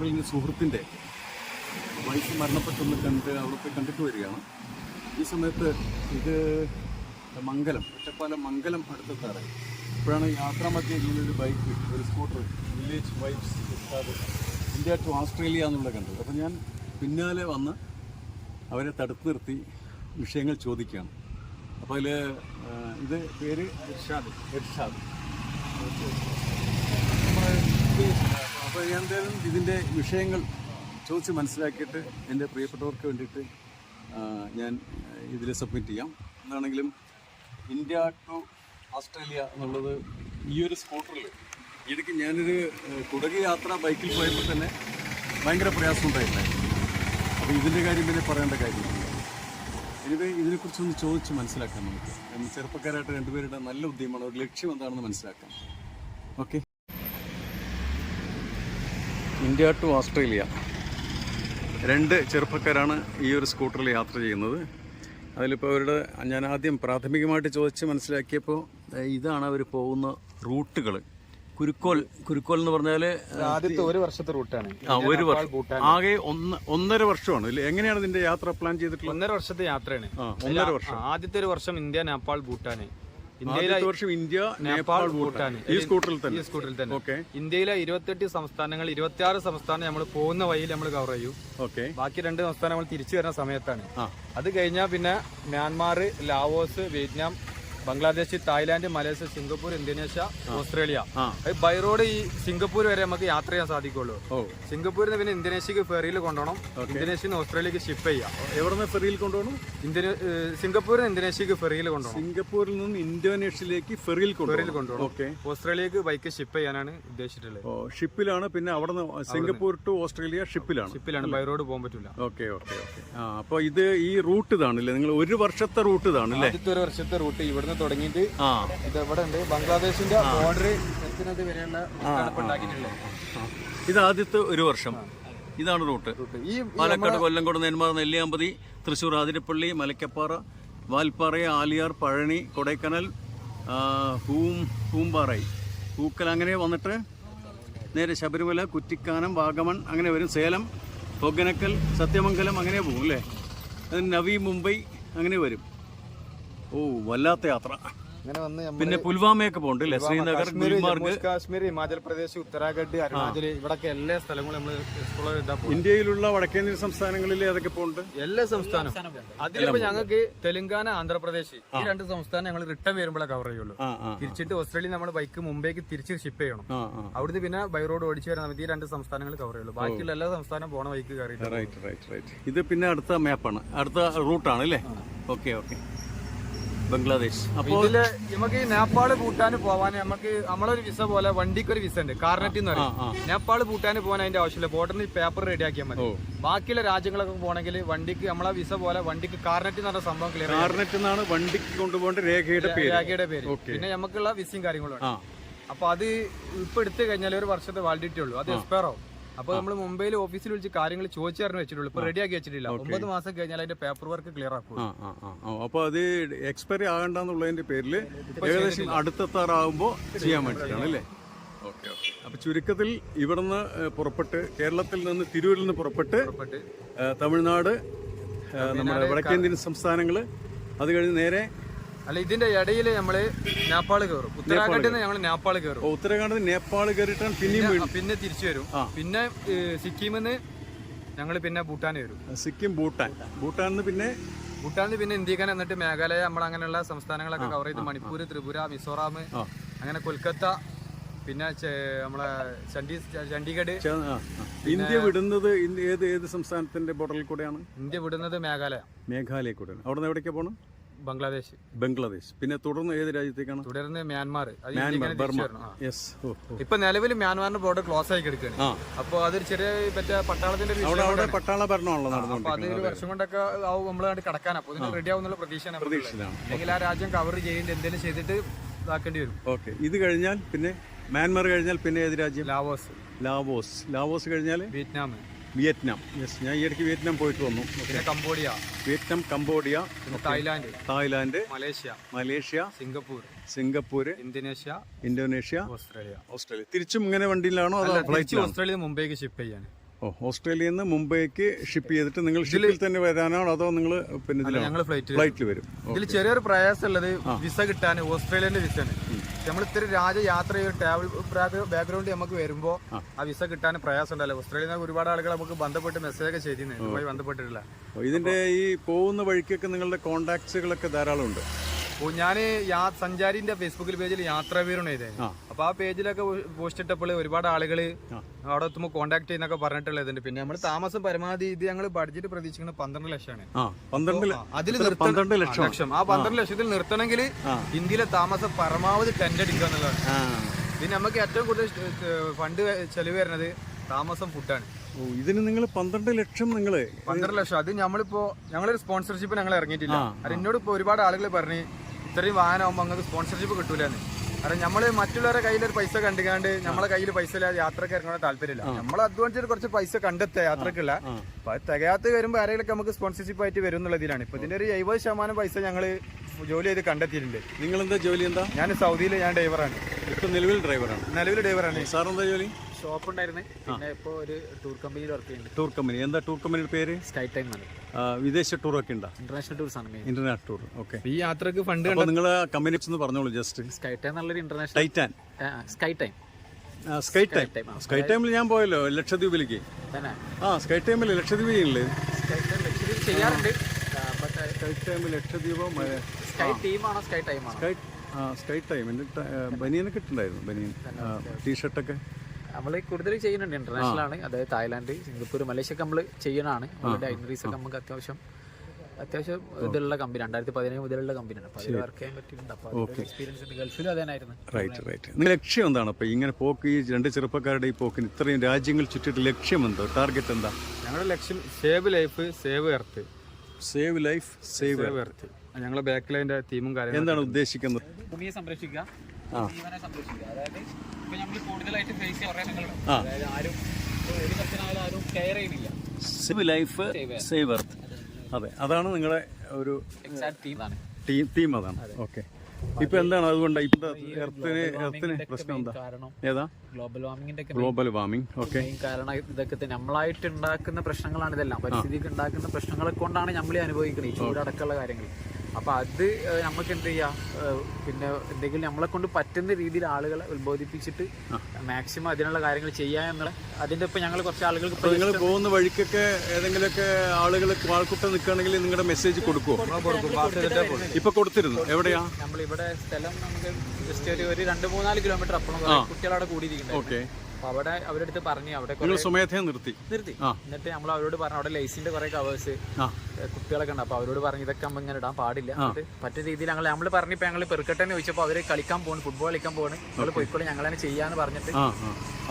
നിന്ന് സുഹൃത്തിന്റെ വൈഫ് മരണപ്പെട്ടെന്ന് കണ്ട് അവിടെ പോയി കണ്ടിട്ട് വരികയാണ്. ഈ സമയത്ത് ഇത് മംഗലം ഒറ്റപ്പാലം മംഗലം അടുത്തെത്താറ്. ഇപ്പോഴാണ് യാത്രാമധ്യം ഇങ്ങനൊരു ബൈക്ക് ഒരു scooter village vibes India to Australia എന്നുള്ളത് കണ്ടത്. അപ്പോൾ ഞാൻ പിന്നാലെ വന്ന് അവരെ തടുത്തു നിർത്തി വിഷയങ്ങൾ ചോദിക്കുകയാണ്. അപ്പോൾ അതിൽ ഇത് പേര് ഇർഷാദ് ഇർഷാദ് അപ്പോൾ എന്തായാലും ഇതിന്റെ വിഷയങ്ങൾ ചോദിച്ച് മനസ്സിലാക്കിയിട്ട് എന്റെ പ്രിയപ്പെട്ടവർക്ക് വേണ്ടിയിട്ട് ഞാൻ ഇതിൽ സബ്മിറ്റ് ചെയ്യാം. എന്താണെങ്കിലും ഇന്ത്യ ടു ഓസ്ട്രേലിയ എന്നുള്ളത് ഈ ഒരു സ്കൂട്ടറിൽ ഇടയ്ക്ക് ഞാനൊരു കുടകി യാത്ര ബൈക്കിൽ പോയപ്പോൾ തന്നെ ഭയങ്കര പ്രയാസം ഉണ്ടായിട്ടുണ്ടായിരുന്നു അപ്പോൾ ഇതിന്റെ കാര്യം പിന്നെ പറയേണ്ട കാര്യമില്ല. എനിവേ ഇതിനെക്കുറിച്ചൊന്ന് ചോദിച്ച് മനസ്സിലാക്കാം നമുക്ക്. ചെറുപ്പക്കാരായിട്ട് രണ്ടുപേരുടെ നല്ല ഉദ്യമമാണ്. ഒരു ലക്ഷ്യം എന്താണെന്ന് മനസ്സിലാക്കാം. Okay India to Australia. രണ്ട് ചെറുപ്പക്കാരാണ് ഈ ഒരു സ്കൂട്ടറിൽ യാത്ര ചെയ്യുന്നത്. അതിലിപ്പോൾ അവരുടെ ഞാൻ ആദ്യം പ്രാഥമികമായിട്ട് ചോദിച്ച് മനസ്സിലാക്കിയപ്പോൾ ഇതാണ് അവർ പോകുന്ന റൂട്ടുകൾ കുരുക്കോൽ കുരുക്കോൽ എന്ന് പറഞ്ഞാൽ ആദ്യത്തെ ഒരു വർഷത്തെ റൂട്ടാണ്. ആ ഒരു വർഷം. ആകെ ഒന്ന് ഒന്നര വർഷമാണ്. ഇല്ലേ? എങ്ങനെയാണ് ഇതിന്റെ യാത്ര പ്ലാൻ ചെയ്തിട്ടുള്ളത്? ഒന്നര വർഷത്തെ യാത്രയാണ്. ഒന്നര വർഷം. ആദ്യത്തെ ഒരു വർഷം ഇന്ത്യ നേപ്പാൾ ഭൂട്ടാന്. ആദ്യത്തെ വർഷം ഇന്ത്യ നേപ്പാൾ ഭൂട്ടാൻ. ഈ സ്കൂട്ടറിൽ തന്നെ. ഈ സ്കൂട്ടറിൽ തന്നെ. ഓക്കെ. ഇന്ത്യയിലെ ഇരുപത്തെട്ട് സംസ്ഥാനങ്ങൾ ഇരുപത്തിയാറ് സംസ്ഥാനം നമ്മൾ പോകുന്ന വഴിയിൽ നമ്മൾ കവർ ചെയ്യും. ഓക്കെ. ബാക്കി രണ്ട് സംസ്ഥാനം നമ്മൾ തിരിച്ചു വരുന്ന സമയത്താണ്. അത് കഴിഞ്ഞാൽ പിന്നെ Myanmar Laos Vietnam Bangladesh Thailand Malaysia Singapore Indonesia Australia. By road ഈ സിംഗപ്പൂർ വരെ നമുക്ക് യാത്ര ചെയ്യാൻ സാധിക്കുള്ളൂ. സിംഗപ്പൂരിൽ നിന്ന് പിന്നെ ഇന്തോനേഷ്യക്ക് ഫെറിയിൽ കൊണ്ടുപോകണം ഇന്തോനേഷ്യയിൽ നിന്ന് ഓസ്ട്രേലിയക്ക് ഷിപ്പ് ചെയ്യാം. എവിടെ നിന്ന് ഫെറിയിൽ കൊണ്ടുപോകണം? സിംഗപ്പൂരിൽ നിന്ന് ഇന്തോനേഷ്യക്ക് ഫെറിയിൽ കൊണ്ടുപോകണം സിംഗപ്പൂരിൽ നിന്ന് ഇന്തോനേഷ്യയിലേക്ക് ഫെറിയിൽ കൊണ്ടുപോകണം. കൊണ്ടുപോകണം. ഓക്കെ. ഓസ്ട്രേലിയക്ക് ബൈക്ക് ഷിപ്പ് ചെയ്യാനാണ് ഉദ്ദേശിച്ചിട്ടുള്ളത്. ഓ ഷിപ്പിലാണ്. പിന്നെ അവിടെ നിന്ന് സിംഗപ്പൂർ ടു ഓസ്ട്രേലിയ ഷിപ്പിലാണ്. ഷിപ്പിലാണ്. ബൈ റോഡ് പോകാൻ പറ്റില്ല ഓക്കെ ഓക്കെ ഓക്കെ. അപ്പോൾ ഇത് ഈ റൂട്ട് ഇതാണല്ലേ? നിങ്ങൾ ഒരു വർഷത്തെ റൂട്ട് ഇതാണല്ലേ? ഒരു വർഷത്തെ റൂട്ട് ഇവിടുന്ന് തുടങ്ങിയിട്ട് ആ. ഇത് ഇവിടെ ഉണ്ട് ബംഗ്ലാദേശിന്റെ ബോർഡർ എത്തുന്നത് വരെയുള്ള റൂട്ടാണ് ഇത് ആദ്യത്തെ ഒരു വർഷം. ഇതാണ് റൂട്ട്. ഈ പാലക്കാട് കൊല്ലംകോട് നെന്മാർ നെല്ലിയാമ്പതി തൃശ്ശൂർ ആതിരപ്പള്ളി മലക്കപ്പാറ വാൽപ്പാറ ആലിയാർ പഴനി കൊടൈക്കനാൽ ഹൂം പൂം പൂമ്പാറൈ പൂക്കൽ അങ്ങനെ വന്നിട്ട് നേരെ ശബരിമല കുറ്റിക്കാനം വാഗമൺ അങ്ങനെ വരും. സേലം പൊഗ്ഗനക്കൽ സത്യമംഗലം അങ്ങനെ പോകും അല്ലേ? നവി മുംബൈ അങ്ങനെ വരും. ഓ വല്ലാത്ത യാത്ര. അങ്ങനെ വന്ന് നമ്മൾ പിന്നെ പുൽവാമയൊക്കെ പോകണ്ട് അല്ലേ? ശ്രീനഗർ കാശ്മീർ ഗുൽമാർഗ്. കാശ്മീർ ഹിമാചൽ പ്രദേശ് ഉത്തരാഖണ്ഡ് അരുണാചൽ ഇവിടൊക്കെ എല്ലാ സ്ഥലങ്ങളും നമ്മൾ എക്സ്പ്ലോർ ചെയ്താൽ ഇന്ത്യയിലുള്ള വടക്കേന്ത്യൻ സംസ്ഥാനങ്ങളിൽ ഏതൊക്കെ പോകുന്നുണ്ട് എല്ലാ സംസ്ഥാനം അതിലിപ്പോ ഞങ്ങൾക്ക് തെലങ്കാന ആന്ധ്രാപ്രദേശ് ഈ രണ്ട് സംസ്ഥാനം ഞങ്ങൾ റിട്ടേൺ വരുമ്പോഴേ കവർ ചെയ്യുള്ളൂ. തിരിച്ചിട്ട് ഓസ്ട്രേലിയ നമ്മൾ ബൈക്ക് മുംബൈക്ക് തിരിച്ച് ഷിപ്പ് ചെയ്യണം. അവിടുന്ന് പിന്നെ ബൈ റോഡ് ഓടിച്ചു വരാൻ നമുക്ക് ഈ രണ്ട് സംസ്ഥാനങ്ങൾ കവർ ചെയ്യുള്ളൂ. ബാക്കിയുള്ള എല്ലാ സംസ്ഥാനം പോണ ബൈക്ക് കയറി റൈറ്റ് റൈറ്റ് റൈറ്റ് ഇത് പിന്നെ അടുത്ത മാപ്പാണ് അടുത്ത റൂട്ടാണ് അല്ലേ? Okay okay Bangladesh. അപ്പോൾ ഇതിൽ നമുക്ക് ഈ നേപ്പാൾ ഭൂട്ടാന് പോവാൻ നമുക്ക് നമ്മളൊരു വിസ പോലെ വണ്ടിക്ക് ഒരു വിസ ഉണ്ട്. കാർനെറ്റ് എന്ന് പറയും. നേപ്പാൾ ഭൂട്ടാന് പോകാൻ അതിന്റെ ആവശ്യമില്ല. ബോർഡറിന് പേപ്പർ റെഡി ആക്കിയാൽ മതി. ബാക്കിയുള്ള രാജ്യങ്ങളൊക്കെ പോകണമെങ്കിൽ വണ്ടിക്ക് നമ്മളെ വിസ പോലെ വണ്ടിക്ക് കാർനെറ്റ് എന്ന് പറഞ്ഞ സംഭവം ക്ലിയർ കാർനെറ്റ് എന്നാണ് വണ്ടിക്ക് കൊണ്ടുപോകേണ്ട രേഖയുടെ പേര്. രേഖയുടെ പേര്. പിന്നെ നമുക്കുള്ള വിസയും കാര്യങ്ങളും അപ്പൊ അത് ഇപ്പൊ എടുത്തു കഴിഞ്ഞാൽ ഒരു വർഷത്തെ വാലിഡിറ്റി ഉള്ളൂ. അത് എക്സ്പയർ ആവും. അപ്പൊ നമ്മൾ മുംബൈയിൽ ഓഫീസിൽ വിളിച്ച് കാര്യങ്ങൾ ചോദിച്ചറിഞ്ഞു വെച്ചിട്ടുള്ളൂ. ഇപ്പൊ റെഡിയാക്കി വെച്ചിട്ടില്ല. ഒമ്പത് മാസം കഴിഞ്ഞാൽ അതിന്റെ പേപ്പർ വർക്ക് ക്ലിയർ ആക്കും. അപ്പൊ അപ്പോൾ അത് എക്സ്പയറി ആകണ്ടെന്നുള്ളതിന്റെ പേരിൽ ഏകദേശം അടുത്തെത്താറാകുമ്പോൾ ചെയ്യാൻ വേണ്ടിയിട്ടാണ് അല്ലേ? Okay okay. അപ്പോൾ ചുരുക്കത്തിൽ ഇവിടുന്ന് പുറപ്പെട്ട് കേരളത്തിൽ നിന്ന് തിരൂരിൽ നിന്ന് പുറപ്പെട്ട് തമിഴ്നാട് നമ്മുടെ വടക്കേന്ത്യൻ സംസ്ഥാനങ്ങൾ അത് കഴിഞ്ഞ് നേരെ അല്ല ഇതിന്റെ ഇടയിൽ നമ്മൾ നേപ്പാൾ കയറും ഉത്തരാഖണ്ഡിൽ നിന്ന് ഞങ്ങൾ നേപ്പാൾ കയറും ഉത്തരാഖണ്ഡിൽ ഉത്തരാഖണ്ഡ് നേപ്പാൾ കയറിയിട്ടാണ് പിന്നെയും പിന്നെ തിരിച്ചു വരും. പിന്നെ സിക്കിമിൽ നിന്ന് ഞങ്ങൾ പിന്നെ ഭൂട്ടാൻ വരും. സിക്കിം ഭൂട്ടാൻ. ഭൂട്ടാനിൽ നിന്ന് പിന്നെ ഭൂട്ടാനിൽ പിന്നെ ഇന്ത്യക്കാൻ എന്നിട്ട് മേഘാലയ നമ്മൾ അങ്ങനെയുള്ള സംസ്ഥാനങ്ങളൊക്കെ കവർ ചെയ്ത് മണിപ്പൂർ ത്രിപുര മിസോറാം അങ്ങനെ കൊൽക്കത്ത പിന്നെ നമ്മളെ ചണ്ഡീ ചണ്ഡീഗഡ്. ഇന്ത്യ വിടുന്നത് ഏത് ഏത് സംസ്ഥാനത്തിന്റെ ബോർഡറിൽ കൂടെയാണ്? ഇന്ത്യ വിടുന്നത് മേഘാലയ. മേഘാലയ കൂടെയാണ്. അവിടെ നിന്ന് എവിടേക്കാണ് പോകണം ബംഗ്ലാദേശ്. ബംഗ്ലാദേശ്. പിന്നെ തുടർന്ന് ഏത് രാജ്യത്തേക്കാണ്? തുടർന്ന് മ്യാൻമാർ. Myanmar Burma. യെസ്. ഇപ്പൊ നിലവിൽ മ്യാൻമാറിന്റെ ബോർഡർ ക്ലോസ് ആയി കിടക്കുകയാണ്. അപ്പൊ അതൊരു ചെറിയ മറ്റേ പട്ടാളത്തിന്റെ അവിടെ അവിടെ പട്ടാള ഭരണമാണല്ലോ അപ്പൊ അത്. ഒരു വർഷം കൊണ്ടൊക്കെ ആവും നമ്മൾ കണ്ട് കടക്കാൻ. അപ്പൊ ഇതിന് റെഡി ആവുന്നുള്ള പ്രതീക്ഷയാണ് നമുക്കുള്ളത്. അല്ലെങ്കിൽ ആ രാജ്യം കവർ ചെയ്യേണ്ട എന്തെങ്കിലും ചെയ്തിട്ട് ഇതാക്കേണ്ടി വരും. ഓക്കെ ഇത് കഴിഞ്ഞാൽ പിന്നെ മ്യാൻമാർ കഴിഞ്ഞാൽ പിന്നെ ഏത് രാജ്യം? ലാവോസ്. ലാവോസ്. ലാവോസ് കഴിഞ്ഞാൽ വിയറ്റ്നാം. വിയറ്റ്നാം. യെസ് ഞാൻ ഈ ഇടയ്ക്ക് വിയറ്റ്നാം പോയിട്ട് വന്നു. പിന്നെ Cambodia. Vietnam Cambodia Thailand Thailand Malaysia. Malaysia Singapore. Singapore Indonesia. Indonesia Australia. Australia. തിരിച്ചും ഇങ്ങനെ വണ്ടിയിലാണോ അതോ ഫ്ലൈറ്റ് ഓസ്ട്രേലിയ മുംബൈക്ക് ഷിപ്പ് ചെയ്യാണ് ഓ ഓസ്ട്രേലിയയിൽ നിന്ന് മുംബൈക്ക് ഷിപ്പ് ചെയ്തിട്ട് നിങ്ങൾ ഷിപ്പിൽ തന്നെ വരാനാണോ അതോ നിങ്ങൾ പിന്നെ ഞങ്ങൾ ഫ്ലൈറ്റ് ഫ്ലൈറ്റിൽ വരും. ഇതിൽ ചെറിയൊരു പ്രയാസം ഉള്ളത് വിസ കിട്ടാൻ ഓസ്ട്രേലിയന്റെ വിസയാണ്. നമ്മൾ ഇത്തിരി രാജ്യ യാത്ര ചെയ്ത് ട്രാവൽ ബാക്ക്ഗ്രൗണ്ട് നമുക്ക് വരുമ്പോ ആ. വിസ കിട്ടാൻ പ്രയാസം ഉണ്ടല്ലോ ഓസ്ട്രേലിയ ഒരുപാട് ആളുകൾ നമുക്ക് ബന്ധപ്പെട്ട് മെസ്സേജ് ഒക്കെ ചെയ്തിരുന്നു. ഇതുമായി ബന്ധപ്പെട്ടിട്ടില്ല. ഇതിന്റെ ഈ പോകുന്ന വഴിക്കൊക്കെ നിങ്ങളുടെ കോണ്ടാക്ട്സുകളൊക്കെ ധാരാളം ഉണ്ട് ഞാൻ സഞ്ചാരിന്റെ ഫേസ്ബുക്കിൽ പേജിൽ യാത്ര വീരണം ചെയ്തേ. അപ്പൊ ആ പേജിലൊക്കെ പോസ്റ്റ് ഇട്ടപ്പോൾ ഒരുപാട് ആളുകൾ അവിടെ എത്തുമ്പോൾ കോൺടാക്ട് ചെയ്യുന്നൊക്കെ പറഞ്ഞിട്ടുള്ളത് പിന്നെ നമ്മൾ താമസം പരമാവധി ഇത് ഞങ്ങൾ ബഡ്ജറ്റ് പ്രതീക്ഷിക്കുന്നത് പന്ത്രണ്ട് ലക്ഷമാണ്. അതിൽ പന്ത്രണ്ട് ലക്ഷം. ആ പന്ത്രണ്ട് ലക്ഷത്തിൽ നിർത്തണമെങ്കിൽ ഇന്ത്യയിലെ താമസം പരമാവധി ടെന്റ് അടിക്കുക എന്നുള്ളതാണ്. പിന്നെ നമുക്ക് ഏറ്റവും കൂടുതൽ ഫണ്ട് ചെലവ് വരുന്നത് താമസം ഫുഡാണ്. ഇതിന് നിങ്ങൾ പന്ത്രണ്ട് ലക്ഷം നിങ്ങൾ പന്ത്രണ്ട് ലക്ഷം. അത് ഞമ്മളിപ്പോ ഞങ്ങളൊരു സ്പോൺസർഷിപ്പ് ഞങ്ങൾ ഇറങ്ങിയിട്ടില്ല. അത് എന്നോട് ഇപ്പൊ ഒരുപാട് ആളുകൾ പറഞ്ഞ് ഇത്രയും വാഹനമാകുമ്പോൾ അങ്ങനെ സ്പോൺസർഷിപ്പ് കിട്ടൂലെന്ന്. കാരണം നമ്മൾ മറ്റുള്ളവരുടെ കയ്യിൽ ഒരു പൈസ കണ്ടുകാണ്ട് നമ്മളെ കയ്യിൽ പൈസ ഇല്ലാതെ യാത്രയ്ക്ക് ഇറങ്ങണ താല്പര്യമില്ല. നമ്മൾ അധ്വാനിച്ചിട്ട് കുറച്ച് പൈസ കണ്ടെത്തുക യാത്രക്കുള്ള. അപ്പൊ അത് തികയാത്ത വരുമ്പോൾ ആരെങ്കിലും നമുക്ക് സ്പോൺസർഷിപ്പ് ആയിട്ട് വരും എന്നുള്ളതിലാണ് ഇപ്പൊ ഇതിന്റെ ഒരു എഴുപത് ശതമാനം പൈസ ഞങ്ങൾ ജോലി ചെയ്ത് കണ്ടെത്തിയിട്ടുണ്ട്. നിങ്ങൾ എന്താ ജോലി എന്താ? ഞാൻ സൗദിയിൽ ഞാൻ ഡ്രൈവറാണ് ഇപ്പൊ നിലവിൽ ഡ്രൈവറാണ് നിലവിൽ ഡ്രൈവറാണ് സാർ എന്താ ജോലി? ഷോപ്പ് ഉണ്ടായിരുന്നു. പിന്നെ ഇപ്പോൾ ഒരു ടൂർ കമ്പനിയിൽ വർക്ക് ചെയ്യുന്നുണ്ട്. ടൂർ കമ്പനി എന്താ ടൂർ കമ്പനിയുടെ പേര്? സ്കൈ ടൈം ആണ്. വിദേശ ടൂർ ഒക്കെ ഉണ്ടോ? ഇന്റർനാഷണൽ ടൂർസ് ആണ് ഇന്റർനാഷണൽ ടൂർ ഓക്കെ ഈ യാത്രയ്ക്ക് ഫണ്ട് നിങ്ങൾ കമ്പനി ഒന്ന് പറഞ്ഞോളൂ ജസ്റ്റ് സ്കൈ ടൈം എന്നുള്ളൊരു international Titan Sky Time Sky Time ആ സ്കൈ ടൈമിൽ ഞാൻ പോയല്ലോ ലക്ഷദ്വീപിലേക്ക്. തന്നെ. ആ സ്കൈ ടൈമിൽ ലക്ഷദ്വീപ് ഇല്ലേ സ്കൈ ടൈം ലക്ഷദ്വീപ് ചെയ്യാറുണ്ട്. But Sky Time Lakshadweep Sky ടീമാണോ Sky Time ആണോ സ്കൈ ആ സ്കൈ ടൈം എന്റെ ബനിയനൊക്കെ ഇട്ടുണ്ടായിരുന്നു ബനിയൻ. ടീഷർട്ടൊക്കെ നമ്മൾ കൂടുതൽ ചെയ്യുന്നുണ്ട്. ഇന്റർനാഷണൽ ആണ്. അതായത് തായ്ലാന്റ് സിംഗപ്പൂർ മലേഷ്യ ഒക്കെ നമ്മൾ ചെയ്യണതാണ് അവരുടെ ഐനറീസ് ഒക്കെ നമുക്ക് അത്യാവശ്യം അത്യാവശ്യം ഇതുള്ള കമ്പനി രണ്ടായിരത്തി പതിനേഴ് മുതലുള്ള കമ്പനിയാണ് അപ്പോൾ അതിൽ വർക്ക് ചെയ്യാൻ പറ്റിയിട്ടുണ്ട്. അപ്പോൾ എക്സ്പീരിയൻസ് ഉണ്ട് ഗൾഫിലും അതേനായിരുന്നു. റൈറ്റ് റൈറ്റ് നിങ്ങൾ ലക്ഷ്യം എന്താണ്? അപ്പോൾ ഇങ്ങനെ പോക്ക് ഈ രണ്ട് ചെറുപ്പക്കാരുടെ ഈ പോക്കിന് ഇത്രയും രാജ്യങ്ങൾ ചുറ്റിട്ട് ലക്ഷ്യം എന്തോ? ടാർഗറ്റ് എന്താ? ഞങ്ങളുടെ ലക്ഷ്യം save life save earth save life save save earth ഞങ്ങളെ ബാക്ക് ലൈന്റെ തീമും കാര്യങ്ങളും എന്താണ് ഉദ്ദേശിക്കുന്നത്? ഭൂമിയെ സംരക്ഷിക്കുക. ജീവനെ സംരക്ഷിക്കുക. അതായത് സേവ് ലൈഫ് സേവ് എർത്ത് അതെ അതാണ് നിങ്ങളുടെ ഒരു ടീം തീം അതാണ്. ഓക്കെ ഇപ്പൊ എന്താണ്? അതുകൊണ്ട് ഇപ്പൊ എർത്തിന് എർത്തിന് പ്രശ്നം എന്താ? കാരണം ഏതാ? ഗ്ലോബൽ വാർമിംഗിന്റെ ഗ്ലോബൽ വാർമിംഗ് ഓക്കെ കാരണം ഇതൊക്കെ നമ്മളായിട്ട് ഉണ്ടാക്കുന്ന പ്രശ്നങ്ങളാണ് ഇതെല്ലാം. പരിസ്ഥിതിക്ക് ഉണ്ടാക്കുന്ന പ്രശ്നങ്ങളെ കൊണ്ടാണ് നമ്മൾ അനുഭവിക്കുന്നത് ഈ ചൂടടക്കമുള്ള കാര്യങ്ങൾ അപ്പൊ അത് നമുക്ക് എന്ത് ചെയ്യാം? പിന്നെ എന്തെങ്കിലും നമ്മളെ കൊണ്ട് പറ്റുന്ന രീതിയിൽ ആളുകളെ ഉത്ബോധിപ്പിച്ചിട്ട് മാക്സിമം അതിനുള്ള കാര്യങ്ങൾ ചെയ്യാം എന്നുള്ള അതിന്റെ ഇപ്പൊ ഞങ്ങൾ കുറച്ച് ആളുകൾക്ക് നിങ്ങൾ പോകുന്ന വഴിക്കൊക്കെ ഏതെങ്കിലുമൊക്കെ ആളുകൾ വാൾക്കുട്ട നിൽക്കുകയാണെങ്കിൽ നിങ്ങളുടെ മെസ്സേജ് കൊടുക്കുമോ ഇപ്പൊ കൊടുത്തിരുന്നു. എവിടെയാ? നമ്മളിവിടെ സ്ഥലം നമുക്ക് ജസ്റ്റ് ഒരു ഒരു രണ്ട് മൂന്നാൽ കിലോമീറ്റർ അപ്പുറം കുട്ടികളവിടെ കൂടിയിരിക്കുന്നത് ഓക്കെ. അപ്പൊ അവിടെ അവരുടെ അടുത്ത് പറഞ്ഞു അവിടെ സ്വമേധയാ നിർത്തി. നിർത്തി. എന്നിട്ട് നമ്മൾ അവരോട് പറഞ്ഞു അവിടെ ലൈസിന്റെ കുറെ കവേഴ്സ് കുട്ടികളൊക്കെ ഉണ്ട്. അപ്പൊ അവരോട് പറഞ്ഞു ഇതൊക്കെ നമ്മൾ ഇങ്ങനെ ഇടാൻ പാടില്ല. പറ്റിയ രീതിയിൽ ഞങ്ങൾ നമ്മൾ പറഞ്ഞപ്പോ ഞങ്ങൾ പെറുക്കട്ടെ എന്ന് ചോദിച്ചപ്പോ അവർ കളിക്കാൻ പോകുന്നു ഫുട്ബോൾ കളിക്കാൻ പോകുന്നു അവൾ പോയിക്കോളെ ഞങ്ങൾ തന്നെ ചെയ്യാന്ന് പറഞ്ഞിട്ട് അവർക്ക്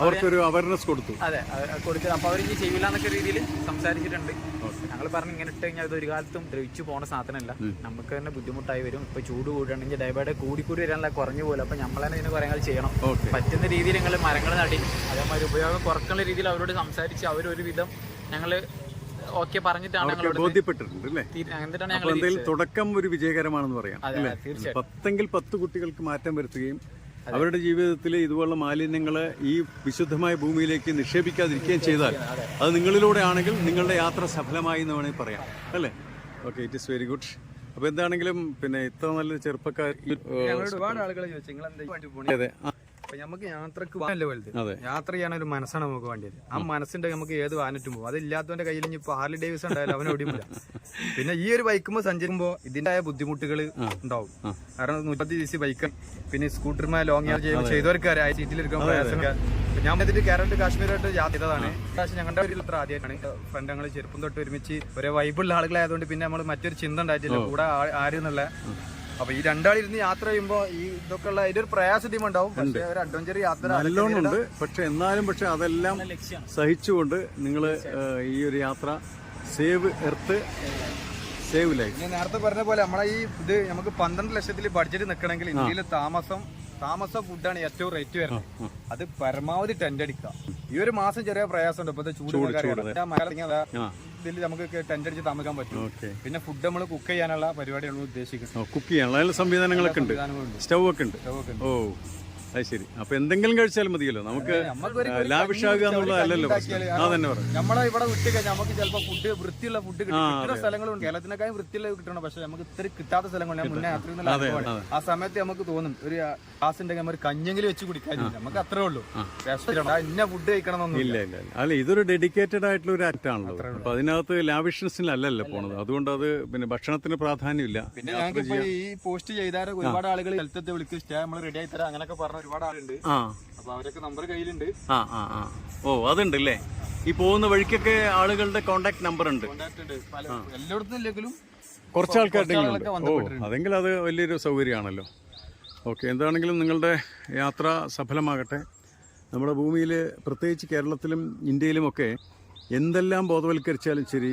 ഒരു അവർക്കൊരു അവയർനെസ് കൊടുത്തു. അതെ കൊടുത്തു. അപ്പൊ അവർ ഇനി ചെയ്യില്ല എന്നൊക്കെ രീതിയിൽ സംസാരിച്ചിട്ടുണ്ട്. ഞങ്ങൾ പറഞ്ഞു ഇങ്ങനെ ഇട്ട് കഴിഞ്ഞാൽ അത് ഒരു കാലത്തും ദ്രവിച്ചു പോണ സാധനമല്ല. നമുക്ക് തന്നെ ബുദ്ധിമുട്ടായി വരും. ഇപ്പൊ ചൂട് കൂടുകയാണെങ്കിൽ ദയവായിട്ട് കൂടി കൂടി വരാനുള്ള കുറഞ്ഞു പോലും അപ്പൊ നമ്മൾ തന്നെ ഇതിന് കുറെ ചെയ്യണം. പറ്റുന്ന രീതിയിൽ നിങ്ങൾ മരങ്ങൾ നടി അതേമാതിരി ഉപയോഗം കുറക്കുന്ന രീതിയിൽ അവരോട് സംസാരിച്ച് അവരൊരുവിധം ഞങ്ങൾ ഓക്കെ പറഞ്ഞിട്ടാണ് ബോധ്യപ്പെട്ടിട്ടുണ്ട് അല്ലേ? എന്തെങ്കിലും തുടക്കം ഒരു വിജയകരമാണെന്ന് പറയാം. പത്തെങ്കിൽ പത്ത് കുട്ടികൾക്ക് മാറ്റം വരുത്തുകയും അവരുടെ ജീവിതത്തിൽ ഇതുപോലുള്ള മാലിന്യങ്ങൾ ഈ വിശുദ്ധമായ ഭൂമിയിലേക്ക് നിക്ഷേപിക്കാതിരിക്കുകയും ചെയ്താൽ അത് നിങ്ങളിലൂടെ ആണെങ്കിൽ നിങ്ങളുടെ യാത്ര സഫലമായി എന്ന് വേണമെങ്കിൽ പറയാം അല്ലേ? Okay it is very good അപ്പൊ എന്താണെങ്കിലും പിന്നെ ഇത്ര നല്ല ചെറുപ്പക്കാർ അതെ അപ്പൊ നമുക്ക് യാത്രയ്ക്ക് വാഹനമല്ലേ വലുത്. യാത്ര ചെയ്യാൻ ഒരു മനസ്സാണ് നമുക്ക് വേണ്ടിയത്. ആ മനസ്സിന്റെ നമുക്ക് ഏത് വാനറ്റും പോകും അതില്ലാത്തവന്റെ കയ്യിൽ ഇനി ഇപ്പൊ ഹാർലി ഡേവിസ് ഉണ്ടായാലും അവൻ ഓടിയുമില്ല പിന്നെ ഈ ഒരു ബൈക്കുമ്പോൾ സഞ്ചരിക്കുമ്പോൾ ഇതിന്റെ ബുദ്ധിമുട്ടുകൾ ഉണ്ടാവും. കാരണം നൂറ്റി സി സി ബൈക്ക് പിന്നെ സ്കൂട്ടർമാർ ലോങ് യാത്ര ചെയ്യുമ്പോൾ ചെയ്തവർക്ക് അറിയാം. സീറ്റിലിരിക്കാൻ പ്രയാസമൊക്കെ ഞാൻ ഇതിന്റെ കേരളത്തിൽ കാശ്മീരായിട്ട് യാത്ര ചെയ്തതാണ്. പക്ഷേ ഞങ്ങളുടെ ഒരു ഇത്ര ആദ്യമായിട്ടാണ്. ഫ്രണ്ട് ഞങ്ങൾ ചെറുപ്പം തൊട്ട് ഒരുമിച്ച് ഒരേ വൈബുള്ള ആളുകളായതുകൊണ്ട് പിന്നെ നമ്മൾ മറ്റൊരു ചിന്ത ഉണ്ടായിട്ടില്ല. കൂടെ ആരും എന്നുള്ള അപ്പൊ ഈ രണ്ടാളിരുന്ന് യാത്ര ചെയ്യുമ്പോ ഈ ഇതൊക്കെ ഉള്ള അതിന്റെ ഒരു പ്രയാസം ഉണ്ടാവും പക്ഷേ ഒരു അഡ്വഞ്ചർ യാത്ര നല്ലോണം ഉണ്ട് പക്ഷെ എന്നാലും പക്ഷെ അതെല്ലാം സഹിച്ചുകൊണ്ട് നിങ്ങൾ ഈ ഒരു യാത്ര സേവ് എർത്ത് സേവ് ലൈഫ്. ഞാൻ നേരത്തെ പറഞ്ഞ പോലെ നമ്മളെ ഈ ഇത് നമുക്ക് പന്ത്രണ്ട് ലക്ഷത്തിൽ ബഡ്ജറ്റ് നിൽക്കണമെങ്കിൽ ഇന്ത്യയിൽ താമസം താമസ ഫുഡാണ് ഏറ്റവും റേറ്റ് വരുന്നത്. അത് പരമാവധി ടെന്റ് അടിക്കുക. ഈ ഒരു മാസം ചെറിയ പ്രയാസമുണ്ട്. ഇപ്പോഴത്തെ ചൂട് ആ. ഇതിൽ നമുക്ക് ടെന്റ് അടിച്ച് താമസിക്കാൻ പറ്റും. പിന്നെ ഫുഡ് നമ്മൾ കുക്ക് ചെയ്യാനുള്ള പരിപാടിയാണ് ഉദ്ദേശിക്കുന്നത്. കുക്ക് ചെയ്യാനുള്ള സംവിധാനങ്ങളൊക്കെ ഉണ്ട്. സ്റ്റൗ ഒക്കെ ഉണ്ട്. സ്റ്റൗ ഒക്കെ ഉണ്ട്. ഓ. അത് ശരി. അപ്പൊ എന്തെങ്കിലും കഴിച്ചാൽ മതിയല്ലോ. നമുക്ക് ആ, ലാവിഷാകുക എന്നുള്ളതല്ലല്ലോ പ്രശ്നം. അതന്നെ പറഞ്ഞു നമ്മളെ ഇവിടെ വിട്ട് കഴിഞ്ഞാൽ നമുക്ക് ചിലപ്പോൾ ഫുഡ് വൃത്തിയുള്ള ഫുഡ് കിട്ടും. കിട്ടുന്ന സ്ഥലങ്ങളുണ്ട്. കേരളത്തിനേക്കാളും വൃത്തിയുള്ള കിട്ടണം. പക്ഷെ നമുക്ക് ഇത്ര കിട്ടാത്ത സ്ഥലങ്ങളുണ്ട് മുന്നേ ആ സമയത്ത് നമുക്ക് തോന്നും ഒരു ഗ്ലാസ് ഉണ്ടെങ്കിൽ നമ്മൾ കഞ്ഞെങ്കിലും വെച്ച് കുടിക്കാൻ നമുക്ക് അത്രേ ഉള്ളൂ. ആ, ഇന്ന ഫുഡ് കഴിക്കണമെന്നൊന്നും ഇല്ല ഇല്ല. അല്ല ഇതൊരു ഡെഡിക്കേറ്റഡ് ആയിട്ടുള്ള ഒരു ആക്ട് ആണല്ലോ. അപ്പൊ അതിനകത്ത് ലാവിഷൻസിലല്ലല്ലോ പോണത്. അതുകൊണ്ട് അത് പിന്നെ ഭക്ഷണത്തിന് പ്രാധാന്യമില്ല. പിന്നെ ഈ പോസ്റ്റ് ചെയ്താൽ ഒരുപാട് ആളുകൾ ഹെൽത്തത്തെ വിളിക്കും. സ്റ്റേ നമ്മൾ റെഡി ആയി തരാം. അങ്ങനെയൊക്കെ പറഞ്ഞ ഒരുപാട് ആളുണ്ട്. ആ. അപ്പൊ അവരൊക്കെ നമ്പർ കയ്യിലുണ്ട്. ആ ആ ആ. ഓ അതുണ്ട് അല്ലേ ഈ പോകുന്ന വഴിക്കൊക്കെ ആളുകളുടെ കോണ്ടാക്ട് നമ്പർ ഉണ്ട്. കോണ്ടാക്ട് ഉണ്ട്. പല എല്ലായിടത്തും ഇല്ലെങ്കിലും കുറച്ച് ആൾക്കാരുണ്ടെങ്കിലും ഓ അതെങ്കിൽ അത് വലിയൊരു സൗകര്യമാണല്ലോ. ഓക്കെ എന്താണെങ്കിലും നിങ്ങളുടെ യാത്ര സഫലമാകട്ടെ. നമ്മുടെ ഭൂമിയിൽ പ്രത്യേകിച്ച് കേരളത്തിലും ഇന്ത്യയിലുമൊക്കെ എന്തെല്ലാം ബോധവൽക്കരിച്ചാലും ശരി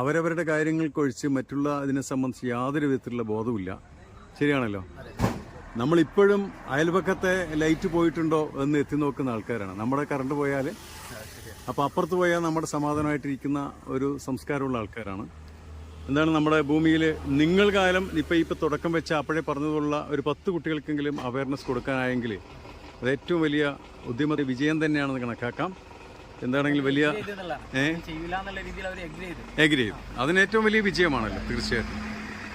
അവരവരുടെ കാര്യങ്ങൾക്കൊഴിച്ച് മറ്റുള്ള ഇതിനെ സംബന്ധിച്ച് യാതൊരു വിധത്തിലുള്ള ബോധവുമില്ല. ശരിയാണല്ലോ? നമ്മളിപ്പോഴും അയൽപക്കത്തെ ലൈറ്റ് പോയിട്ടുണ്ടോ എന്ന് എത്തി നോക്കുന്ന ആൾക്കാരാണ്. നമ്മുടെ കറണ്ട് പോയാൽ അപ്പോൾ അപ്പുറത്ത് പോയാൽ നമ്മുടെ സമാധാനമായിട്ടിരിക്കുന്ന ഒരു സംസ്കാരമുള്ള ആൾക്കാരാണ്. എന്താണ് നമ്മുടെ ഭൂമിയിൽ നിങ്ങൾ കാലം ഇപ്പോൾ ഇപ്പോൾ തുടക്കം വെച്ച അപ്പോഴേ പറഞ്ഞതുള്ള ഒരു പത്ത് കുട്ടികൾക്കെങ്കിലും അവയർനെസ് കൊടുക്കാനായെങ്കിൽ അത് ഏറ്റവും വലിയ ഉദ്യമത്തെ വിജയം തന്നെയാണെന്ന് കണക്കാക്കാം. എന്താണെങ്കിലും വലിയ എഗ്രി ചെയ്തു. അതിന് ഏറ്റവും വലിയ വിജയമാണല്ലോ തീർച്ചയായിട്ടും.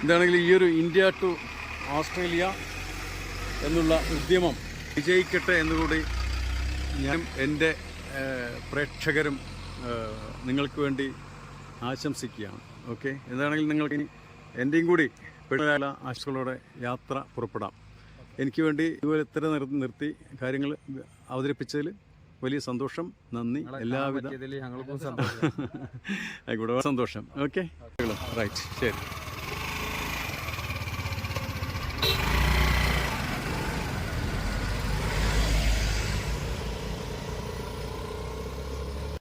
എന്താണെങ്കിലും ഈ ഒരു ഇന്ത്യ ടു ഓസ്ട്രേലിയ എന്നുള്ള ഉദ്യമം. വിജയിക്കട്ടെ എന്നുകൂടി ഞാൻ എന്റെ പ്രേക്ഷകരും നിങ്ങൾക്ക് വേണ്ടി ആശംസിക്കുകയാണ്. ഓക്കെ? എന്താണെങ്കിലും നിങ്ങൾക്ക് ഇനി എന്റെയും കൂടി പെട്ടെന്ന് ആശകളോടെ യാത്ര പുറപ്പെടാം. എനിക്ക് വേണ്ടി ഇതുപോലെ ഇത്ര നിർ- നിർത്തി കാര്യങ്ങൾ അവതരിപ്പിച്ചതിൽ വലിയ സന്തോഷം നന്ദി എല്ലാവിധ ഞങ്ങൾക്കും സന്തോഷം. ആയിക്കോട്ടെ സന്തോഷം. ഓക്കെ? റൈറ്റ് ശരി.